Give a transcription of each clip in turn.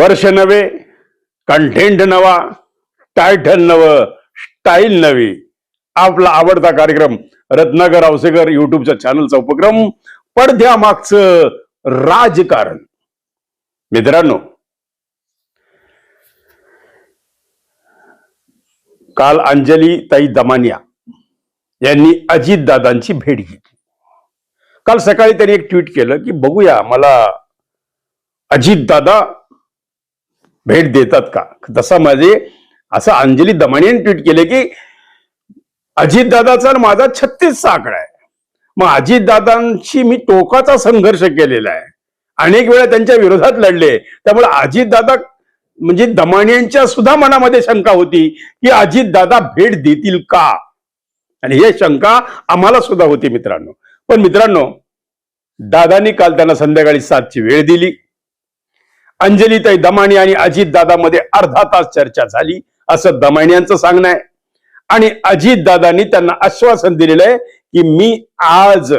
वर्ष नवे कंटेंट नवा टायटल नवं स्टाईल नवी. आपला आवडता कार्यक्रम रत्नाकर आवसेकर युट्यूबच्या चॅनलचा उपक्रम पडद्यामागचं राजकारण. मित्रांनो काल अंजली ताई दमानिया यांनी अजित दादांची भेट घेतली. काल सकाळी त्यांनी एक ट्विट केलं की बघूया मला अजित दादा भेट देतात का? तसा माझे असं अंजली दमानियाने ट्विट केले की अजित दादाचा माझा छत्तीसचा आकडा आहे. मग अजित दादांशी मी टोकाचा संघर्ष केलेला आहे. अनेक वेळा त्यांच्या विरोधात लढले. त्यामुळे अजित दादा म्हणजे दमानियांच्या सुद्धा मनामध्ये शंका होती की अजित दादा भेट देतील का? आणि हे शंका आम्हाला सुद्धा होती मित्रांनो. पण मित्रांनो दादानी काल त्यांना संध्याकाळी सातची वेळ दिली. अंजलीताई दमाणी आणि अजित दादामध्ये अर्धा तास चर्चा झाली असं दमाणी यांचं सांगणं आहे. आणि अजित दादांनी त्यांना आश्वासन दिलेलं आहे की मी आज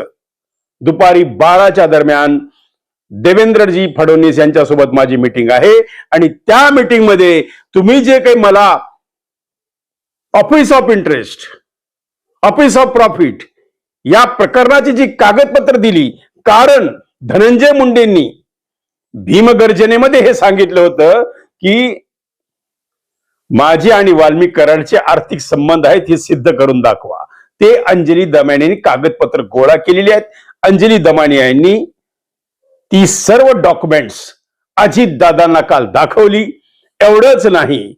दुपारी बाराच्या दरम्यान देवेंद्रजी फडणवीस यांच्यासोबत माझी मिटिंग आहे. आणि त्या मिटिंगमध्ये तुम्ही जे काही मला office of interest office of profit या प्रकरणाची जी कागदपत्र दिली कारण धनंजय मुंडेंनी भीमगर्जनेमध्ये हे सांगितलं होतं की माझी आणि वाल्मिक कराडचे आर्थिक संबंध आहेत हे सिद्ध करून दाखवा. ते अंजली दमाने यांनी कागदपत्र गोळा केलेली आहेत. अंजली दमाने यांनी ती सर्व डॉक्युमेंट्स अजित दादांना काल दाखवली. एवढंच नाही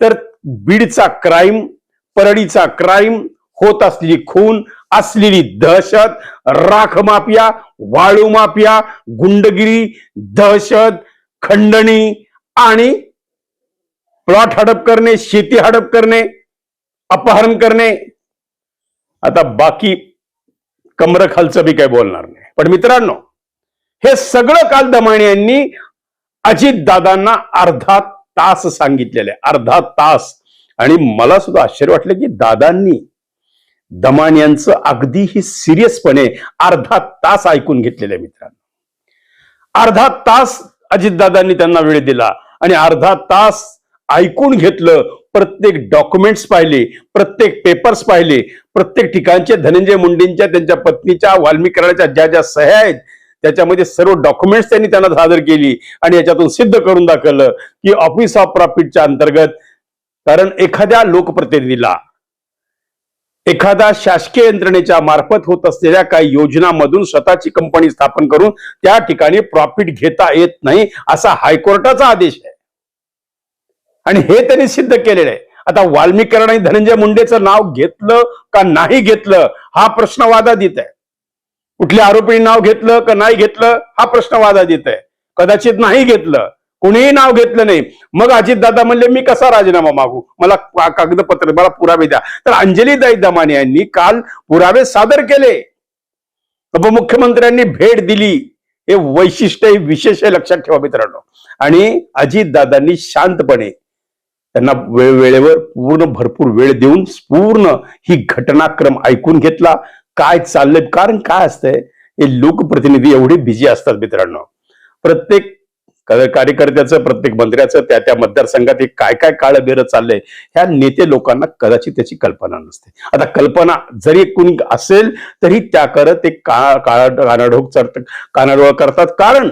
तर बीडचा क्राईम परळीचा क्राईम होत असलेली खून असलेली दहशत राख माफिया वाळू माफिया गुंडगिरी दहशत खंडणी आणि प्लॉट हडप करणे शेती हडप करणे अपहरण करणे. आता बाकी कमर खालचं बी काही बोलणार नाही. पण मित्रांनो हे सगळं काल दमाणे यांनी अजित दादांना अर्धा तास सांगितलेलं आहे अर्धा तास. आणि मला सुद्धा आश्चर्य वाटलं की दादांनी दमान यांचं अगदीही सिरियसपणे अर्धा तास ऐकून घेतलेल्या मित्रांनो. अर्धा तास अजितदादांनी त्यांना वेळ दिला आणि अर्धा तास ऐकून घेतलं प्रत्येक डॉक्युमेंट्स पाहिले प्रत्येक पेपर्स पाहिले प्रत्येक ठिकाणचे धनंजय मुंडेंच्या त्यांच्या पत्नीच्या वाल्मीकरणाच्या ज्या ज्या सह्या आहेत त्याच्यामध्ये सर्व डॉक्युमेंट्स त्यांनी त्यांना सादर केली आणि याच्यातून सिद्ध करून दाखवलं की ऑफिस ऑफ प्रॉफिटच्या अंतर्गत कारण एखाद्या लोकप्रतिनिधीला एखादा शासकीय यंत्रणेच्या मार्फत होत असलेल्या काही योजनामधून स्वतःची कंपनी स्थापन करून त्या ठिकाणी प्रॉफिट घेता येत नाही असा हायकोर्टाचा आदेश आहे. आणि हे त्यांनी सिद्ध केलेलं आहे. आता वाल्मीकरण आणि धनंजय मुंडेचं नाव घेतलं का नाही घेतलं हा प्रश्न वादातीत आहे. कुठल्या आरोपीने नाव घेतलं का नाही घेतलं हा प्रश्न वादातीत आहे. कदाचित नाही घेतलं कोणीही नाव घेतलं नाही. मग अजितदादा म्हणले मी कसा राजीनामा मागू? मला कागदपत्र मला पुरावे द्या. तर अंजलीदाई दमाने यांनी काल पुरावे सादर केले. उपमुख्यमंत्र्यांनी भेट दिली. हे वैशिष्ट्य हे विशेष लक्षात ठेवा मित्रांनो. आणि अजितदादांनी शांतपणे त्यांना वेळ वेळेवर पूर्ण भरपूर वेळ देऊन पूर्ण ही घटनाक्रम ऐकून घेतला. काय चाललंय कारण काय असतंय? हे लोकप्रतिनिधी एवढे बिझी असतात मित्रांनो. प्रत्येक कार्यकर्त्याचं प्रत्येक मंत्र्याचं त्या त्या मतदारसंघात एक काय काय काळ बेरं चाललंय ह्या नेते लोकांना कदाचित त्याची कल्पना नसते. आता कल्पना जरी कुणी असेल तरी त्या करत ते कानाडोक चढत कानाडोळ करतात. कारण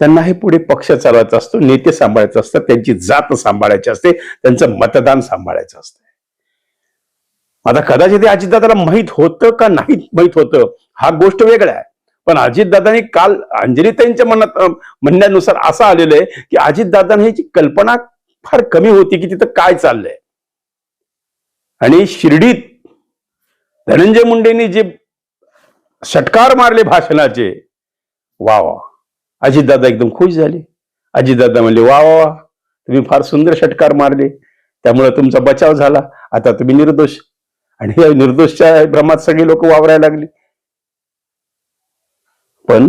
त्यांना हे पुढे पक्ष चालवायचा असतो नेते सांभाळायचं असतं त्यांची जात सांभाळायची असते त्यांचं मतदान सांभाळायचं असतं. आता कदाचित हे अजितदादाला माहीत होतं का नाही माहीत होतं? हा गोष्ट वेगळा आहे. पण अजितदादांनी काल अंजलीताईंच्या मनात म्हणण्यानुसार असं आलेलं आहे की अजितदादांनी ह्याची कल्पना फार कमी होती की तिथं काय चाललंय. आणि शिर्डीत धनंजय मुंडेंनी जे षटकार मारले भाषणाचे वा वा अजितदादा एकदम खुश झाले. अजितदादा म्हणले वा वा वा तुम्ही फार सुंदर षटकार मारले. त्यामुळे तुमचा बचाव झाला. आता तुम्ही निर्दोष. आणि या निर्दोषच्या भ्रमात सगळे लोक वावरायला लागली. पण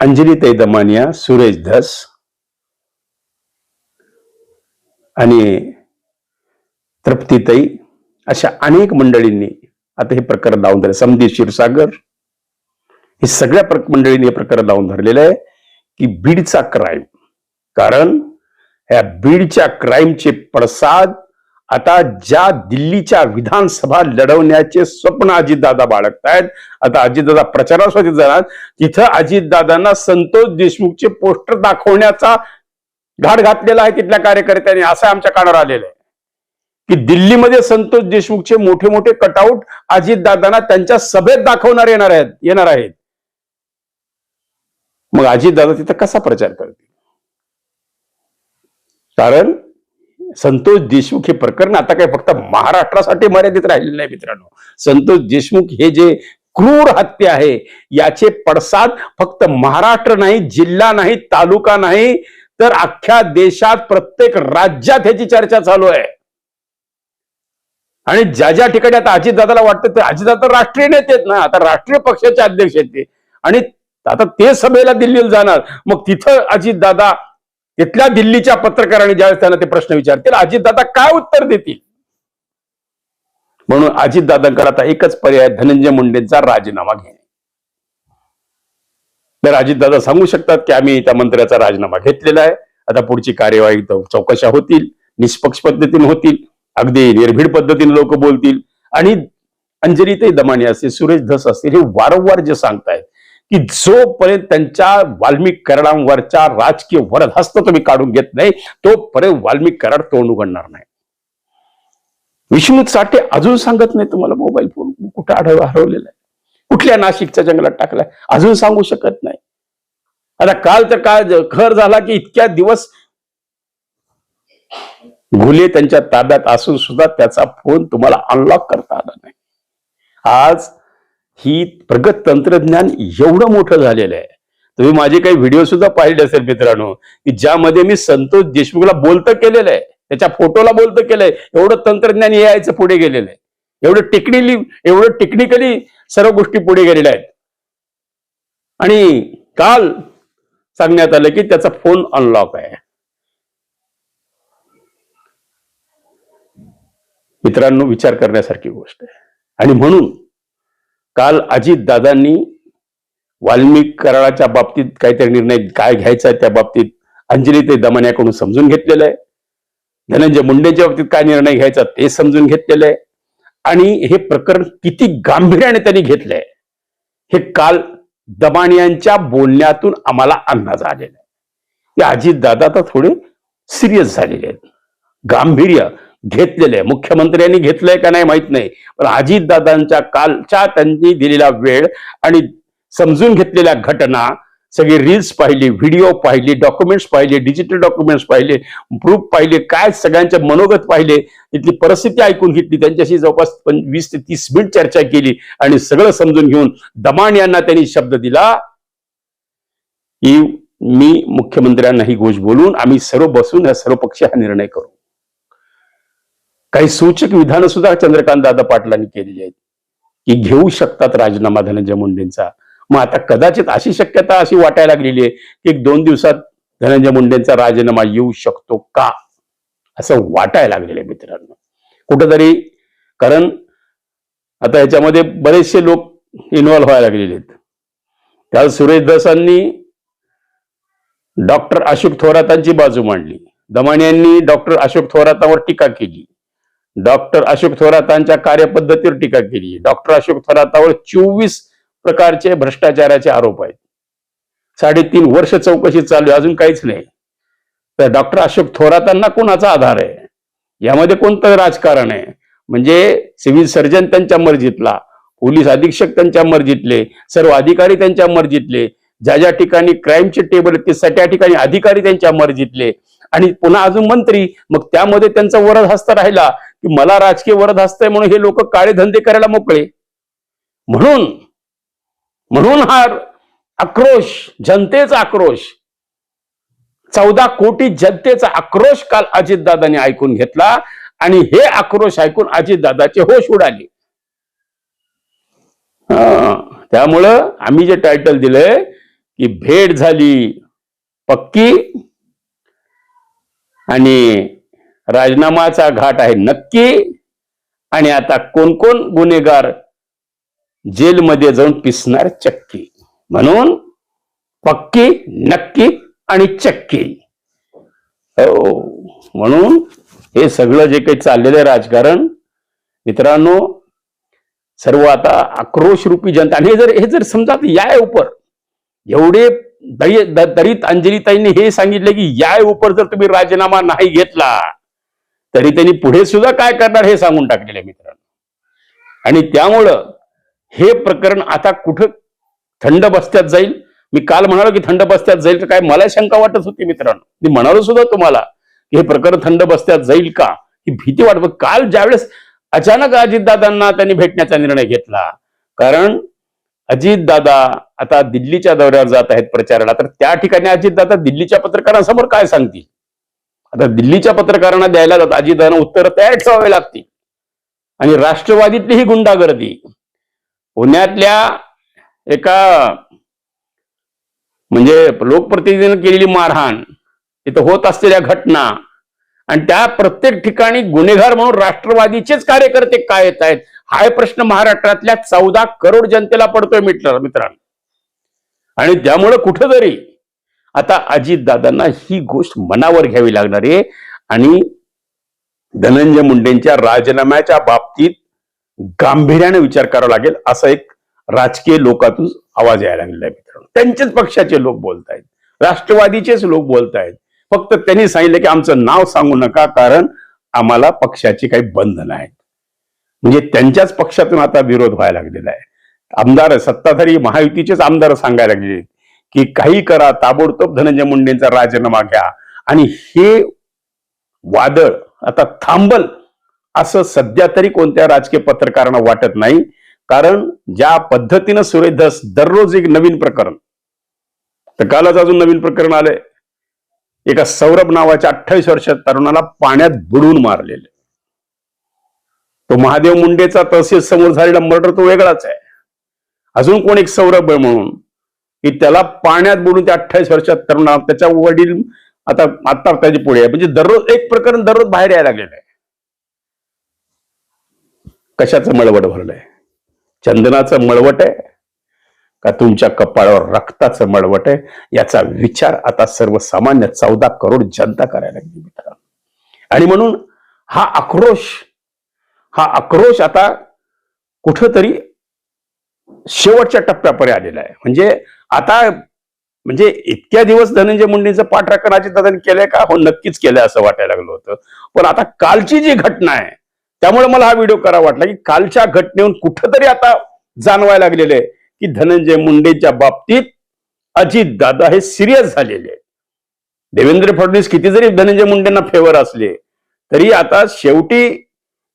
अंजलीताई दमानिया सुरेश धस आणि तृप्तीताई अशा अनेक मंडळींनी आता हे प्रकरण लावून धरले. समधी क्षीरसागर हे सगळ्या मंडळींनी हे प्रकरण लावून धरलेलं आहे की बीडचा क्राईम कारण ह्या बीडच्या क्राईमचे पडसाद आता ज्या दिल्लीच्या विधानसभा लढवण्याचे स्वप्न अजितदादा बाळगतायत आता अजितदादा प्रचारासाठी जाणार. तिथं अजितदादांना संतोष देशमुखचे पोस्टर दाखवण्याचा घाट घातलेला आहे तिथल्या कार्यकर्त्यांनी असं आमच्या कानावर आलेलं आहे. की दिल्लीमध्ये संतोष देशमुखचे मोठे मोठे कटआउट अजितदादांना त्यांच्या सभेत दाखवणार येणार आहेत येणार आहेत. मग अजितदादा तिथं कसा प्रचार करतील? कारण संतोष देशमुख हे प्रकरण आता काही फक्त महाराष्ट्रासाठी मर्यादित राहिलेलं नाही मित्रांनो. संतोष देशमुख हे जे क्रूर हत्या आहे याचे पडसाद फक्त महाराष्ट्र नाही जिल्हा नाही तालुका नाही तर अख्ख्या देशात प्रत्येक राज्यात ह्याची चर्चा चालू आहे. आणि ज्या ज्या ठिकाणी आता अजितदादाला वाटतं ते अजितदादा राष्ट्रीय नेते आहेत ना आता राष्ट्रीय पक्षाचे अध्यक्ष आहेत ते. आणि आता ते सभेला दिल्लीला जाणार. मग तिथं अजितदादा तिथल्या दिल्लीच्या पत्रकारांनी ज्यावेळेस त्यांना ते प्रश्न विचारतील अजितदादा काय उत्तर देतील? म्हणून अजितदादांकडे आता एकच पर्याय धनंजय मुंडेंचा राजीनामा घेणे. तर अजितदादा सांगू शकतात की आम्ही त्या मंत्र्याचा राजीनामा घेतलेला आहे. आता पुढची कार्यवाही तो चौकशा होतील निष्पक्ष पद्धतीने होतील अगदी निर्भीड पद्धतीने लोक बोलतील. आणि अंजलीताई दमानी असतील सुरेश धस असतील हे वारंवार जे सांगतायत की जोपर्यंत त्यांच्या वाल्मिक कराडांवरच्या राजकीय वरदहस्त तुम्ही काढून घेत नाही तोपर्यंत वाल्मिक कराड तोंड उघडणार नाही. विष्णू साठे अजून सांगत नाही तुम्हाला मोबाईल फोन कुठे आढळ हरवलेला आहे? कुठल्या नाशिकच्या जंगलात टाकलाय? अजून सांगू शकत नाही. आता काल तर काय खर झाला की इतक्या दिवस घुले त्यांच्या ताब्यात असून सुद्धा त्याचा फोन तुम्हाला अनलॉक करता आला नाही. आज ही प्रगत तंत्रज्ञान एवढं मोठं झालेलं आहे. तुम्ही माझे काही व्हिडिओ सुद्धा पाहिले असेल मित्रांनो की ज्यामध्ये मी संतोष देशमुखला बोलतं केलेलं आहे. त्याच्या फोटोला बोलतं केलंय. एवढं तंत्रज्ञान यायचं पुढे गेलेलं आहे. एवढं टेक्निकली एवढं टेक्निकली सर्व गोष्टी पुढे गेलेल्या आहेत. आणि काल सांगण्यात आलं की त्याचा फोन अनलॉक आहे. मित्रांनो विचार करण्यासारखी गोष्ट आहे. आणि म्हणून काल अजितदादांनी वाल्मिक कराळाच्या बाबतीत काहीतरी निर्णय काय घ्यायचा त्या बाबतीत अंजली ते दमण्याकडून समजून घेतलेलं आहे. धनंजय मुंडेच्या बाबतीत काय निर्णय घ्यायचा ते समजून घेतलेलं आहे. आणि हे प्रकरण किती गांभीर्याने त्यांनी घेतलंय हे काल दमानियांच्या बोलण्यातून आम्हाला अंदाज आलेला आहे. की अजितदादा तर थोडे सिरियस झालेले आहेत. गांभीर्य घेतलेलं. आहे मुख्यमंत्र्यांनी घेतलंय का नाही माहीत नाही. पण अजितदादांच्या कालच्या त्यांनी दिलेला वेळ आणि समजून घेतलेल्या घटना सगळी रील्स पाहिली व्हिडिओ पाहिली डॉक्युमेंट्स पाहिले डिजिटल डॉक्युमेंट्स पाहिले प्रूफ पाहिले काय सगळ्यांचे मनोगत पाहिले तिथली परिस्थिती ऐकून घेतली त्यांच्याशी जवळपास वीस ते तीस मिनिट चर्चा केली आणि सगळं समजून घेऊन दमाण यांना त्यांनी शब्द दिला. की मी मुख्यमंत्र्यांना ही गोष्ट बोलून आम्ही सर्व बसून या सर्व पक्ष हा निर्णय करू. काही सूचक विधानं सुद्धा चंद्रकांत दादा पाटलांनी केलेली आहेत की घेऊ शकतात राजीनामा धनंजय मुंडेंचा. मग आता कदाचित अशी शक्यता अशी वाटायला लागलेली आहे की एक दोन दिवसात धनंजय मुंडेंचा राजीनामा येऊ शकतो का? असं वाटायला लागलेलं आहे मित्रांनो. कुठंतरी कारण आता याच्यामध्ये बरेचसे लोक इन्व्हॉल्व्ह व्हायला लागलेले आहेत. काल सुरेश दसांनी डॉक्टर अशोक थोरातांची बाजू मांडली. दमाण यांनी डॉक्टर अशोक थोरातांवर टीका केली. डॉक्टर अशोक थोरातांच्या कार्यपद्धतीवर टीका केली. डॉक्टर अशोक थोरातावर चोवीस प्रकारचे भ्रष्टाचाराचे आरोप आहेत. साडेतीन वर्ष चौकशी चालू अजून काहीच नाही. तर डॉक्टर अशोक थोरातांना कोणाचा आधार आहे? यामध्ये कोणतं राजकारण आहे? म्हणजे सिव्हिल सर्जन त्यांच्या मर्जीतला पोलीस अधीक्षक त्यांच्या मर्जीतले सर्व अधिकारी त्यांच्या मर्जीतले ज्या ज्या ठिकाणी क्राईमचे टेबल आहेत ते त्या ठिकाणी अधिकारी त्यांच्या मर्जीतले आणि पुन्हा अजून मंत्री मग त्यामध्ये त्यांचा वरद हस्त राहिला. की मला राजकीय वरद असतंय म्हणून हे लोक काळे धंदे करायला मोकळे. म्हणून म्हणून हा आक्रोश जनतेचा आक्रोश चौदा कोटी जनतेचा आक्रोश काल अजितदादांनी ऐकून घेतला आणि हे आक्रोश ऐकून अजितदादाचे होश उडाले. त्यामुळं आम्ही जे टायटल दिलंय की भेट झाली पक्की आणि राजीनामाचा घाट आहे नक्की. आणि आता कोण कोण गुन्हेगार जेलमध्ये जाऊन पिसणार चक्की? म्हणून पक्की नक्की आणि चक्की. हो म्हणून हे सगळं जे काही चाललेलं आहे राजकारण मित्रांनो सर्व आता आक्रोश रूपी जनता आणि हे जर हे जर समजा आता या उपर एवढे दरी अंजलीताईंनी हे सांगितलं की या उपर जर तुम्ही राजीनामा नाही घेतला तरी त्यांनी पुढे सुद्धा काय करणार हे सांगून टाकलेले मित्रांनो. आणि त्यामुळं हे प्रकरण आता कुठं थंड बस्त्यात जाईल? मी काल म्हणालो की थंड बस्त्यात जाईल तर काय मला शंका वाटत होती मित्रांनो. मी म्हणालो सुद्धा तुम्हाला की हे प्रकरण थंड बस्त्यात जाईल का? ही भीती वाटत काल ज्यावेळेस अचानक अजितदादांना त्यांनी भेटण्याचा निर्णय घेतला. कारण अजितदादा आता दिल्लीच्या दौऱ्यावर जात आहेत प्रचाराला. तर त्या ठिकाणी अजितदादा दिल्लीच्या पत्रकारांसमोर काय सांगतील? आता दिल्लीच्या पत्रकारांना द्यायला जात अजितदादांना उत्तर तयार ठेवावे लागतील. आणि राष्ट्रवादीतली ही गुंडागर्दी. पुण्यातल्या एका म्हणजे लोकप्रतिनिधीने केलेली मारहाण तिथं होत असलेल्या घटना आणि त्या प्रत्येक ठिकाणी गुन्हेगार म्हणून राष्ट्रवादीचेच कार्यकर्ते काय येत आहेत हा प्रश्न महाराष्ट्रातल्या चौदा करोड जनतेला पडतोय मित्र मित्रांनो. आणि त्यामुळं कुठंतरी आता अजितदादांना ही गोष्ट मनावर घ्यावी लागणार आहे आणि धनंजय मुंडेंच्या राजीनाम्याच्या बाबतीत गांभीर्याने विचार करावा लागेल असा एक राजकीय लोकातून आवाज यायला लागलेला आहे मित्रांनो. त्यांचेच पक्षाचे लोक बोलत आहेत राष्ट्रवादीचेच लोक बोलत आहेत फक्त त्यांनी सांगितलं की आमचं नाव सांगू नका कारण आम्हाला पक्षाची काही बंधन आहेत म्हणजे त्यांच्याच पक्षातून आता विरोध व्हायला लागलेला आहे. आमदार सत्ताधारी महायुतीचेच आमदार सांगायला लागले. की काही करा ताबडतोब धनंजय मुंडेंचा राजीनामा घ्या. आणि हे वादळ आता थांबल असं सध्या तरी कोणत्या राजकीय पत्रकारांना वाटत नाही. कारण ज्या पद्धतीनं सुरेश धस दररोज एक नवीन प्रकरण तर कालच अजून नवीन प्रकरण आलंय. एका सौरभ नावाच्या अठ्ठावीस वर्षात तरुणाला पाण्यात बुडवून मारलेले. तो महादेव मुंडेचा तहसील समोर झालेला मर्डर तो वेगळाच आहे. अजून कोण एक सौरभ आहे म्हणून? की त्याला पाण्यात बुडून त्या अठ्ठावीस वर्षात तरुणा त्याच्या वडील आता आत्ता त्याची पुढे आहे. म्हणजे दररोज एक प्रकरण दररोज बाहेर यायला लागलेलं आहे. कशाचं मळवट भरलंय? चंदनाचं मळवट आहे? का तुमच्या कपाळावर रक्ताचं मळवट आहे? याचा विचार आता सर्वसामान्य चौदा करोड जनता करायला लागली मित्रांनो. आणि म्हणून हा आक्रोश हा आक्रोश आता कुठंतरी शेवटच्या टप्प्यापर्यंत आलेला आहे. म्हणजे आता म्हणजे इतक्या दिवस धनंजय मुंडेंचं पाठराखण अजितदादांनी केलंय का? हो नक्कीच केलंय असं वाटायला लागलं होतं. पण आता कालची जी घटना आहे त्यामुळे मला हा व्हिडिओ करा वाटला की कालच्या घटनेहून कुठंतरी आता जाणवायला लागलेलं आहे की धनंजय मुंडेच्या बाबतीत अजित दादा हे सिरियस झालेले आहेत. देवेंद्र फडणवीस किती जरी धनंजय मुंडेंना फेवर असले तरी आता शेवटी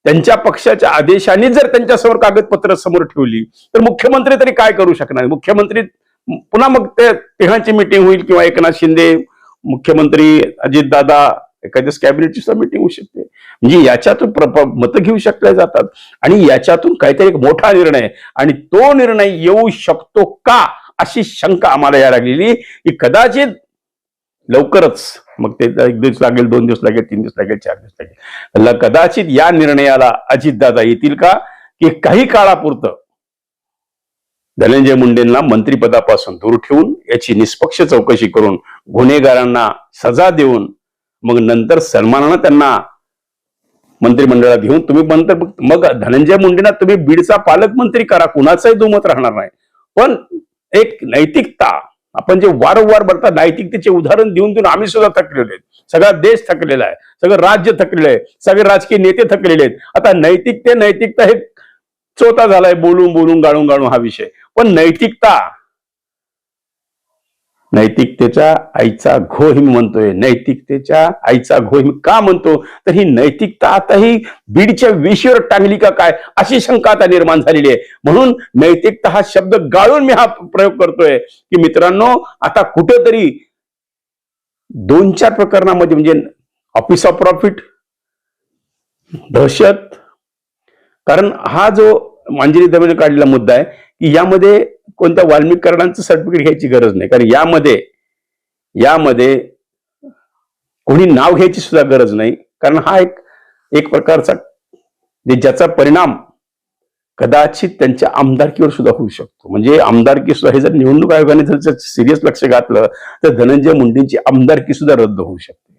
त्यांच्या पक्षाच्या आदेशाने जर त्यांच्यासमोर कागदपत्र समोर ठेवली तर मुख्यमंत्री तरी काय करू शकणार? मुख्यमंत्री पुन्हा मग ते तिघांची मिटिंग होईल किंवा एकनाथ शिंदे मुख्यमंत्री अजितदादा एखाद्या कॅबिनेटची सुद्धा मिटिंग होऊ शकते. म्हणजे याच्यातून मतं घेऊ शकल्या जातात आणि याच्यातून काहीतरी एक मोठा निर्णय आणि तो निर्णय येऊ शकतो का अशी शंका आम्हाला या लागलेली की कदाचित लवकरच मग ते एक दिवस लागेल दोन दिवस लागेल तीन दिवस लागेल चार दिवस लागेल. कदाचित या निर्णयाला अजितदादा येतील का? की काही काळापुरतं धनंजय मुंडेंना मंत्रिपदापासून दूर ठेवून याची निष्पक्ष चौकशी करून गुन्हेगारांना सजा देऊन मग नंतर सन्मानानं त्यांना मंत्रिमंडळात घेऊन तुम्ही नंतर मग- मग धनंजय मुंडेंना तुम्ही बीडचा पालकमंत्री करा कुणाचंही दुमत राहणार नाही. पण एक नैतिकता आपण जे वारंवार बघता नैतिकतेचे उदाहरण देऊन देऊन आम्ही सुद्धा थकलेलो आहेत. सगळा देश थकलेला आहे. सगळं राज्य थकलेलं आहे. सगळे राजकीय नेते थकलेले आहेत. आता नैतिकते नैतिकता हे चोता झालाय बोलून बोलून गाळून गाळून हा विषय. पण नैतिकता नैतिकतेच्या आईचा घो म्हणतोय. नैतिकतेच्या आईचा घोहिम का म्हणतो? तर ही नैतिकता आता ही बीडच्या विषयावर टांगली का काय? अशी शंका आता निर्माण झालेली आहे. म्हणून नैतिकता हा शब्द गाळून मी हा प्रयोग करतोय की मित्रांनो आता कुठेतरी दोन चार प्रकरणामध्ये म्हणजे ऑफिस ऑफ प्रॉफिट दहशत कारण हा जो मांजरी दमेने काढलेला मुद्दा आहे की यामध्ये कोणत्या वाल्मिकरणांचं सर्टिफिकेट घ्यायची गरज नाही. कारण यामध्ये यामध्ये कोणी नाव घ्यायची सुद्धा गरज नाही. कारण हा एक एक प्रकारचा म्हणजे ज्याचा परिणाम कदाचित त्यांच्या आमदारकीवर सुद्धा होऊ शकतो. म्हणजे आमदारकी सुद्धा हे जर निवडणूक आयोगाने जर सिरियस लक्ष घातलं तर धनंजय मुंडेंची आमदारकी सुद्धा रद्द होऊ शकते.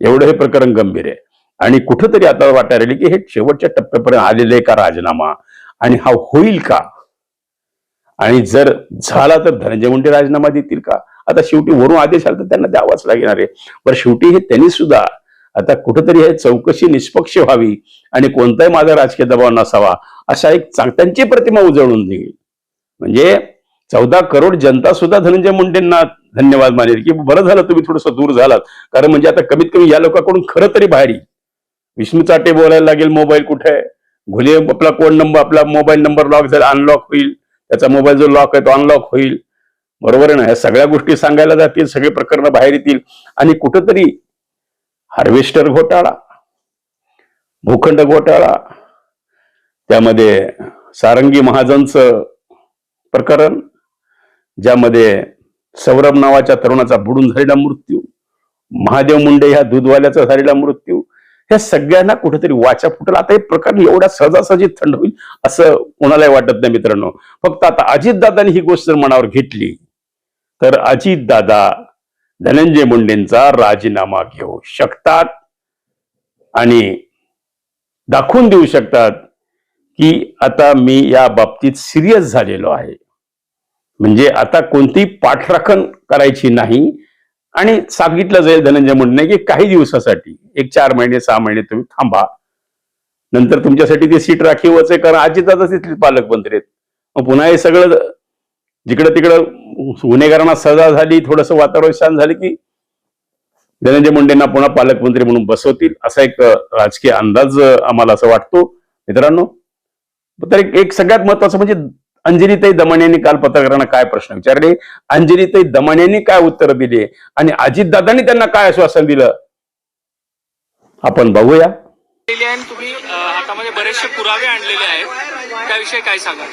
एवढं हे प्रकरण गंभीर आहे. आणि कुठंतरी आता वाटायला राहिले की हे शेवटच्या टप्प्यापर्यंत आलेलं आहे का राजीनामा? आणि हा होईल का? आणि जर झाला तर धनंजय मुंडे राजीनामा देतील का? आता शेवटी वरून आदेश आला तर त्यांना द्यावाच लागणार आहे. पण शेवटी हे त्यांनी सुद्धा आता कुठंतरी हे चौकशी निष्पक्ष व्हावी आणि कोणताही माझा राजकीय दबाव नसावा अशा एक चांग- त्यांची प्रतिमा उजळून देईल. म्हणजे चौदा करोड जनता सुद्धा धनंजय मुंडेंना धन्यवाद मानेल की बरं झालं तुम्ही थोडस दूर झालात. कारण म्हणजे आता कमीत कमी या लोकांकडून खरं तरी बाहेर विष्णू चाटे बोलायला लागेल मोबाईल कुठे आहे? घुले आपला कोड नंबर आपला मोबाईल नंबर लॉक झाला अनलॉक होईल. त्याचा मोबाईल जो लॉक आहे तो अनलॉक होईल. बरोबर आहे ना? ह्या सगळ्या गोष्टी सांगायला जातील सगळे प्रकरण बाहेर येतील. आणि कुठंतरी हार्वेस्टर घोटाळा भूखंड घोटाळा त्यामध्ये सारंगी महाजनचं प्रकरण ज्यामध्ये सौरभ नावाच्या तरुणाचा बुडून झालेला मृत्यू महादेव मुंडे ह्या दूधवाल्याचा झालेला मृत्यू ह्या सगळ्यांना कुठेतरी वाचा फुटला. आता हे प्रकरण एवढा सहजासहजी थंड होईल असं कोणालाही वाटत नाही मित्रांनो. फक्त आता अजितदादांनी ही गोष्ट जर मनावर घेतली तर अजितदादा धनंजय मुंडेंचा राजीनामा घेऊ शकतात आणि दाखवून देऊ शकतात की आता मी या बाबतीत सिरियस झालेलो आहे. म्हणजे आता कोणती पाठराखण करायची नाही आणि सांगितलं जाईल धनंजय मुंडे की काही दिवसासाठी एक चार महिने सहा महिने तुम्ही थांबा. नंतर तुमच्यासाठी ती सीट राखीवच आहे कारण अजितदादा तिथले पालकमंत्री आहेत. मग पुन्हा हे सगळं जिकडं तिकडं गुन्हेगारांना सजा झाली थोडस वातावरण शांत झालं की धनंजय मुंडेंना पुन्हा पालकमंत्री म्हणून बसवतील असा एक राजकीय अंदाज आम्हाला असं वाटतो. मित्रांनो तर एक सगळ्यात महत्वाचं म्हणजे अंजलीताई दमण यांनी काल पत्रकारांना काय प्रश्न विचारले? अंजलीताई दमण यांनी काय उत्तर दिले? आणि अजितदादांनी त्यांना काय आश्वासन दिलं? आपण बघूया. तुम्ही हातामध्ये बरेचसे पुरावे आणलेले आहेत. त्याविषयी काय सांगा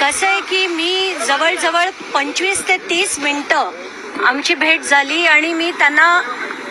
कसं आहे की मी जवळजवळ पंचवीस ते तीस मिनिटं आमची भेट झाली आणि मी त्यांना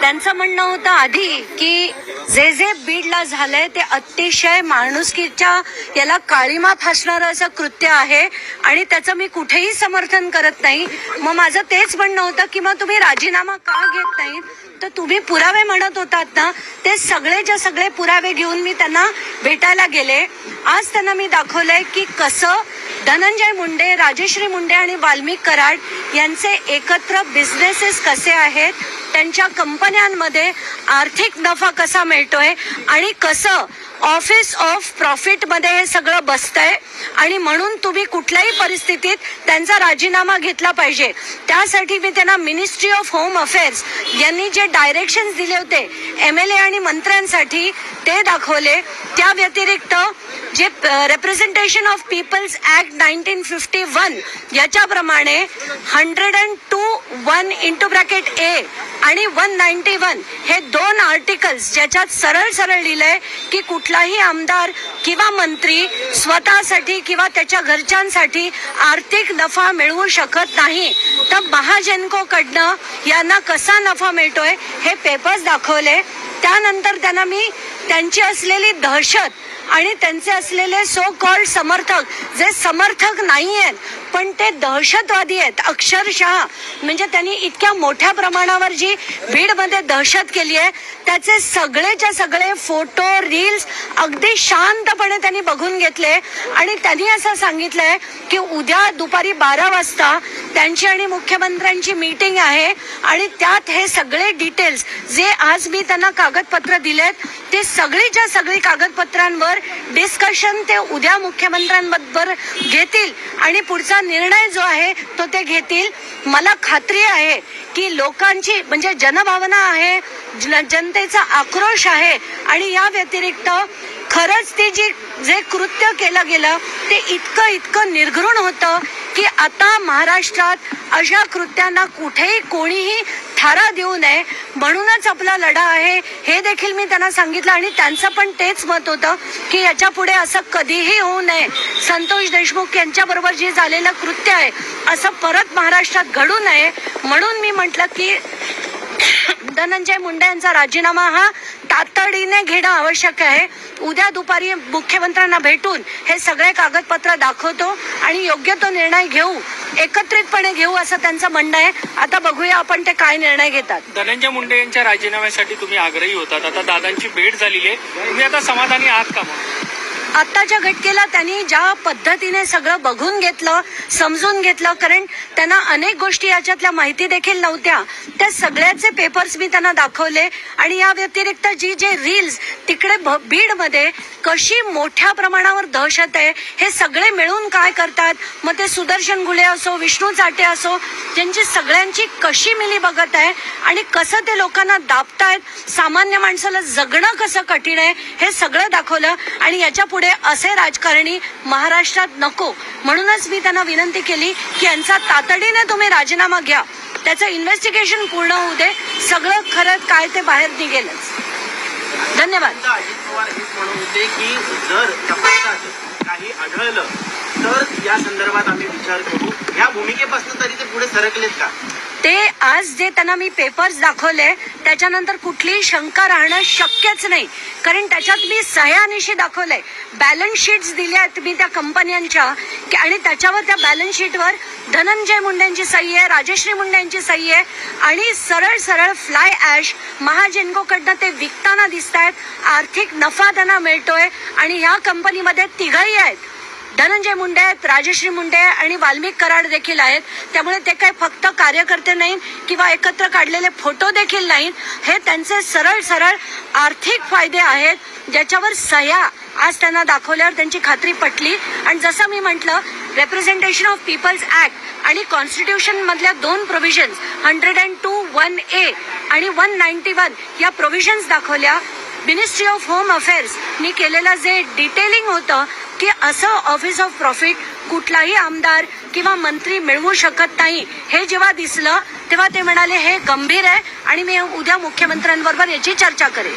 त्यांचं म्हणणं होतं आधी की जे जे बीडला झालंय ते अतिशय माणुसकीच्या याला काळीमा फासणारं असं कृत्य आहे आणि त्याचं मी कुठेही समर्थन करत नाही. मग माझं तेच म्हणणं होतं की मग तुम्ही राजीनामा का घेत नाही? तर तुम्ही पुरावे म्हणत होतात ना ते सगळेच्या सगळे पुरावे घेऊन मी त्यांना भेटायला गेले. आज त्यांना मी दाखवलंय की कसं धनंजय मुंडे राजश्री मुंडे आणि वाल्मिक कराड यांचे एकत्र बिझनेसेस कसे आहेत? त्यांच्या कंपन्यांमध्ये आर्थिक नफा कसा मिळतोय आणि कसं ऑफिस ऑफ प्रॉफिटमध्ये हे सगळं बसतंय? आणि म्हणून तुम्ही कुठल्याही परिस्थितीत त्यांचा राजीनामा घेतला पाहिजे. त्यासाठी मी त्यांना मिनिस्ट्री ऑफ होम अफेअर्स यांनी जे डायरेक्शन दिले होते एम एल ए आणि मंत्र्यांसाठी ते दाखवले. त्या व्यतिरिक्त जे representation of peoples act nineteen fifty one याच्याप्रमाणे hundred and two one into bracket A आणि वन नाईन्टी वन हे दोन आर्टिकल्स ज्याच्यात सरळ सरळ लिहिलंय की कुठलाही आमदार किंवा मंत्री स्वतःसाठी किंवा त्याच्या घरच्यांसाठी आर्थिक नफा मिळवू शकत नाही. तर महाजनको कडनं यांना कसा नफा मिळतोय हे पेपर्स दाखवले. त्यानंतर त्यांना मी त्यांची असलेली दहशत आणि त्यांचे असलेले सो कॉल्ड समर्थक जे समर्थक नाही आहेत पण ते दहशतवादी आहेत. अक्षरशः म्हणजे त्यांनी इतक्या मोठ्या प्रमाणावर जी बीडमध्ये दहशत केली आहे त्याचे सगळेच्या सगळे फोटो रील्स अगदी शांतपणे त्यांनी बघून घेतले. आणि त्यांनी असं सांगितलंय की उद्या दुपारी बारा वाजता त्यांची आणि मुख्यमंत्र्यांची मीटिंग आहे आणि त्यात हे सगळे डिटेल्स जे आज मी त्यांना कागदपत्र दिलेत ते सगळीच्या सगळी कागदपत्रांवर डिस्कशन ते उद्या मुख्यमंत्र्यांबरोबर घेतील. आणि पुढचा निर्णय जो आहे तो ते घेतील. मला खात्री आहे की लोकांची म्हणजे जनभावना आहे जन- जनतेचा आक्रोश आहे आणि या व्यतिरिक्त खरंच ते जी जे कृत्य केलं गेलं ते इतकं इतकं निर्घृण होतं की आता महाराष्ट्रात अशा कृत्यांना कुठेही कोणीही थारा देऊ नये. म्हणूनच आपला लढा आहे. हे देखील मी त्यांना सांगितलं आणि त्यांचं पण तेच मत होतं की याच्यापुढे असं कधीही होऊ नये. संतोष देशमुख यांच्या बरोबर जे झालेलं कृत्य आहे असं परत महाराष्ट्रात घडू नये. म्हणून मी म्हटलं की धनंजय मुंडे यांचा राजीनामा हा तातडीने घेणं आवश्यक आहे. उद्या दुपारी मुख्यमंत्र्यांना भेटून हे सगळे कागदपत्र दाखवतो आणि योग्य तो निर्णय घेऊ एकत्रितपणे घेऊ असं त्यांचं म्हणणं आहे. आता बघूया आपण ते काय निर्णय घेतात. धनंजय मुंडे यांच्या राजीनाम्यासाठी तुम्ही आग्रही होतात. आता दादांची भेट झालेली आहे. तुम्ही आता समाधानी आहात का मग? आत्ताच्या घटकेला त्यांनी ज्या पद्धतीने सगळं बघून घेतलं समजून घेतलं कारण त्यांना अनेक गोष्टी याच्यातल्या माहिती देखील नव्हत्या. त्या सगळ्याचे पेपर्स मी त्यांना दाखवले आणि या व्यतिरिक्त जी जे रील्स तिकडे भ- बीडमध्ये कशी मोठ्या प्रमाणावर दहशत आहे हे सगळे मिळून काय करतात? मग ते सुदर्शन गुळे असो विष्णू चाटे असो ज्यांची सगळ्यांची कशी मिली बघत आहे आणि कसं ते लोकांना दाबतायत सामान्य माणसाला जगणं कसं कठीण आहे हे सगळं दाखवलं आणि याच्यापुढे पुढे असे राजकारणी महाराष्ट्रात नको. म्हणूनच मी त्यांना विनंती केली की यांचा तातडीने तुम्ही राजीनामा घ्या. त्याचं इन्व्हेस्टिगेशन पूर्ण होऊ दे. सगळं खरं काय ते बाहेर निघेलच. धन्यवाद. अजित पवार हेच म्हणत होते की जर तपासात काही आढळलं तर या संदर्भात आम्ही विचार करू. या भूमिकेपासून तरी ते पुढे सरकलेत का? ते आज जे त्यांना मी पेपर्स दाखवले त्याच्यानंतर कुठलीही शंका राहणं शक्यच नाही. कारण त्याच्यात मी सह्यानिशी दाखवलंय बॅलन्स शीट्स दिल्या आहेत मी त्या कंपन्यांच्या की- आणि त्याच्यावर त्या बॅलन्स शीटवर धनंजय मुंडेंची सही आहे राजश्री मुंडेंची सही आहे. आणि सरळ सरळ फ्लाय ॲश महाजेन्कोकडनं ते विकताना दिसत आहेत आर्थिक नफा त्यांना मिळतोय. आणि ह्या कंपनीमध्ये तिघही आहेत. धनंजय मुंडे आहेत राजश्री मुंडे आणि वाल्मिक कराड देखील आहेत. त्यामुळे ते काही फक्त कार्यकर्ते नाही किंवा एकत्र काढलेले फोटो देखील नाहीत. हे त्यांचे सरळ सरळ आर्थिक फायदे आहेत ज्याच्यावर सह्या आज त्यांना दाखवल्यावर त्यांची खात्री पटली. आणि जसं मी म्हटलं रेप्रेझेंटेशन ऑफ पीपल्स ऍक्ट आणि कॉन्स्टिट्यूशन मधल्या दोन provisions hundred and two one A आणि वन नाईन्टी वन या प्रोव्हिजन्स दाखवल्या. मिनिस्ट्री ऑफ होम अफेअर्सनी केलेलं जे डिटेलिंग होतं की असं ऑफिस ऑफ प्रॉफिट कुठलाही आमदार किंवा मंत्री मिळवू शकत नाही. हे जेव्हा दिसलं तेव्हा ते म्हणाले हे गंभीर आहे आणि मी उद्या मुख्यमंत्र्यांबरोबर याची चर्चा करेन.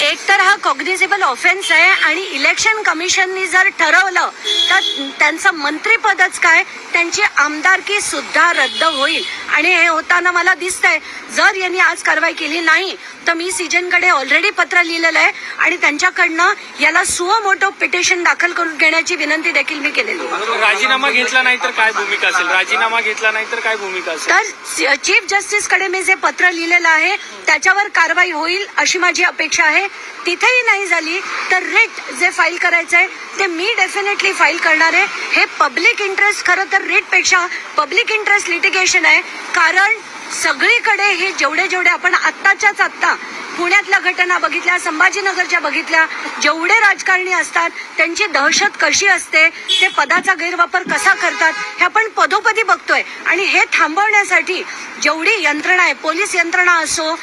एक तर हा कॉग्निझेबल ऑफेन्स आहे आणि इलेक्शन कमिशननी जर ठरवलं तर त्यांचं मंत्रीपदच काय? त्यांची आमदारकी सुद्धा रद्द होईल. आणि हे होताना मला दिसतंय जर यांनी आज कारवाई केली नाही तर मी सीजनकडे ऑलरेडी पत्र लिहिलेलं आहे आणि त्यांच्याकडनं याला सुओ मोठो पिटिशन दाखल करून घेण्याची विनंती देखील मी केलेली राजीनामा घेतला नाही तर काय भूमिका असेल? राजीनामा घेतला नाही तर काय भूमिका असेल? तर चीफ जस्टिसकडे मी जे पत्र लिहिलेलं आहे त्याच्यावर कारवाई होईल अशी माझी अपेक्षा आहे. तिथेही नाही झाली तर रिट जे फाईल करायचं आहे ते मी डेफिनेटली फाईल करणार आहे. हे पब्लिक इंटरेस्ट खरं तर रिटपेक्षा पब्लिक इंटरेस्ट लिटिगेशन आहे. कारण सगळीकडे हे जेवढे जेवढे आपण आत्ताच्याच आत्ता पुण्यातल्या घटना बघितल्या संभाजीनगरच्या बघितल्या जेवढे राजकारणी असतात त्यांची दहशत कशी असते ते पदाचा गैरवापर कसा करतात हे आपण पदोपदी बघतोय. आणि हे थांबवण्यासाठी जेवढी यंत्रणा आहे पोलीस यंत्रणा असो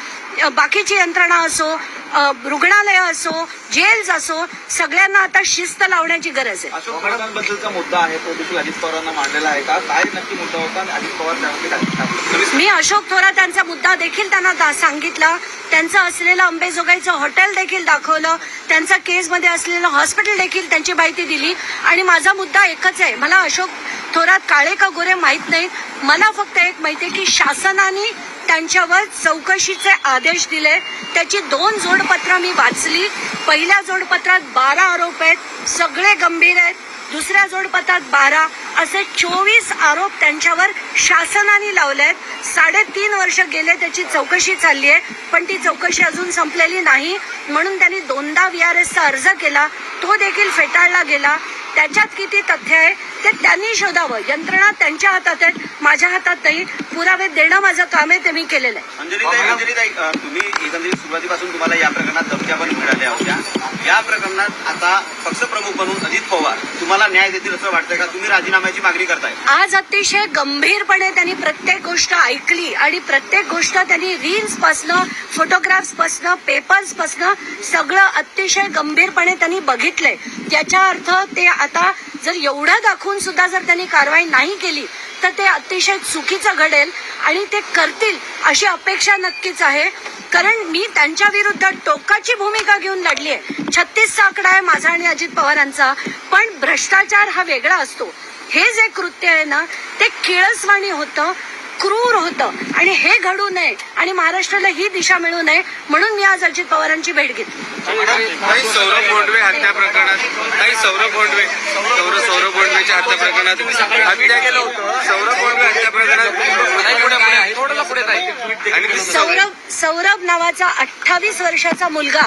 बाकीची यंत्रणा असो रुग्णालय असो जेल्स असो सगळ्यांना आता शिस्त लावण्याची गरज आहे. अशोक चव्हाणांबद्दलचा मुद्दा आहे तो देखील अजित पवारांना मांडलेला आहे का? काय नक्की मुद्दा होता आणि अजित पवार त्यामध्ये काय सांगतात? मी अशोक थोरात यांचा मुद्दा देखील त्यांना सांगितला. त्यांचं असलेलं अंबेजोगाईचं हॉटेल देखील दाखवलं. त्यांचा केसमध्ये असलेलं हॉस्पिटल देखील त्यांची माहिती दिली. आणि माझा मुद्दा एकच आहे. मला अशोक थोरात काळे का गोरे माहीत नाहीत. मला फक्त एक माहिती आहे की शासनाने त्यांच्यावर चौकशीचे आदेश दिले. त्याची दोन जोडपत्र मी वाचली. पहिल्या जोडपत्रात बारा आरोप आहेत. सगळे गंभीर आहेत. दुसऱ्या जोडपत्रात बारा. असे चोवीस आरोप त्यांच्यावर शासनाने लावले आहेत. साडेतीन वर्ष गेले त्याची चौकशी चालली आहे. पण ती चौकशी अजून संपलेली नाही. म्हणून त्यांनी दोनदा वी आर एसचा अर्ज केला. तो देखील फेटाळला गेला. त्याच्यात किती तथ्य आहे ते त्यांनी शोधावं. यंत्रणा त्यांच्या हातात आहेत माझ्या हातात नाही. पुरावे देणं माझं काम आहे ते मी केलेलं आहे. अंजलीताई अंजलीताई अ, तुम्ही एकंदरीत सुरुवातीपासून तुम्हाला या प्रकरणात धमक्या पण मिळाल्या होत्या. या प्रकरणात आता पक्षप्रमुख म्हणून अजित पवार तुम्हाला न्याय देतील असं वाटतंय का? तुम्ही राजीनाम्याची मागणी करताय. आज अतिशय गंभीरपणे त्यांनी प्रत्येक गोष्ट ऐकली आणि प्रत्येक गोष्ट त्यांनी रील्स पासनं फोटोग्राफ्स पासनं पेपर्स पासनं सगळं अतिशय गंभीरपणे त्यांनी बघितलंय. याचा अर्थ ते आता जर एवढं दाखवून सुद्धा जर त्यांनी कारवाई नाही केली तर ते अतिशय चुकीचं घडेल आणि ते करतील अशी अपेक्षा नक्कीच आहे. कारण मी त्यांच्या विरुद्ध टोकाची भूमिका घेऊन लढली आहे. छत्तीसचा आकडा आहे माझा आणि अजित पवारांचा पण भ्रष्टाचार हा वेगळा असतो. हे जे कृत्य आहे ना ते किळसवाणी होतं. क्रूर होतं. आणि हे घडू नये आणि महाराष्ट्राला ही दिशा मिळू नये म्हणून मी आज अजित पवारांची भेट घेतली. सौरभ बोंडवे हत्या प्रकरणात काही सौरभ बोंडवे सौरभ सौरभ बोंडवेच्या हत्या प्रकरणात हत्या केलं होतं सौरभ बोंडवे हत्या प्रकरणात सौरभ सौरभ नावाचा अठ्ठावीस वर्षाचा मुलगा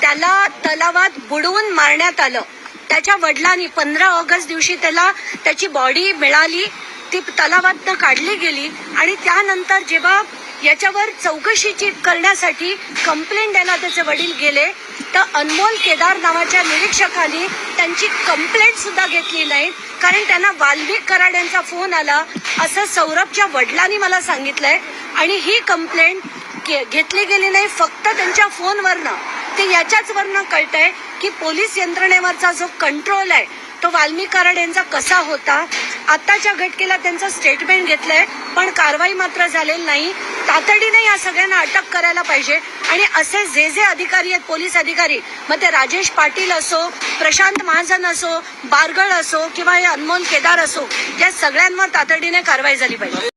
त्याला तलावात बुडवून मारण्यात आलं. त्याच्या वडिलांनी पंधरा ऑगस्ट दिवशी त्याला त्याची बॉडी मिळाली. ती तलावातनं काढली गेली आणि त्यानंतर जेव्हा याच्यावर चौकशीची करण्यासाठी कंप्लेंट द्यायला त्याचे वडील गेले तर अनमोल केदार नावाच्या निरीक्षकांनी त्यांची कंप्लेंट सुद्धा घेतली नाही. कारण त्यांना वाल्मिक कराड यांचा फोन आला. असं सौरभच्या वडिलांनी मला सांगितलंय. आणि ही कंप्लेंट घेतली गेली नाही. फक्त त्यांच्या फोनवरनं ते याच्याच वरनं कळतंय की पोलीस यंत्रणेवरचा जो कंट्रोल आहे तो वाल्मिक कराड यांचा कसा होता? आताच्या घटकेला त्यांचं स्टेटमेंट घेतलंय पण कारवाई मात्र झालेली नाही. तातडीने या सगळ्यांना अटक करायला पाहिजे. आणि असे जे जे अधिकारी आहेत पोलीस अधिकारी मग ते राजेश पाटील असो प्रशांत महाजन असो बारगळ असो किंवा हे अनमोल केदार असो या सगळ्यांवर तातडीने कारवाई झाली पाहिजे.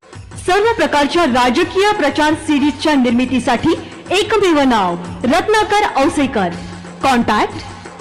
सर्व प्रकारच्या राजकीय प्रचार सिरीजच्या निर्मितीसाठी एकमेव नाव रत्नाकर औसेकर. कॉन्टॅक्ट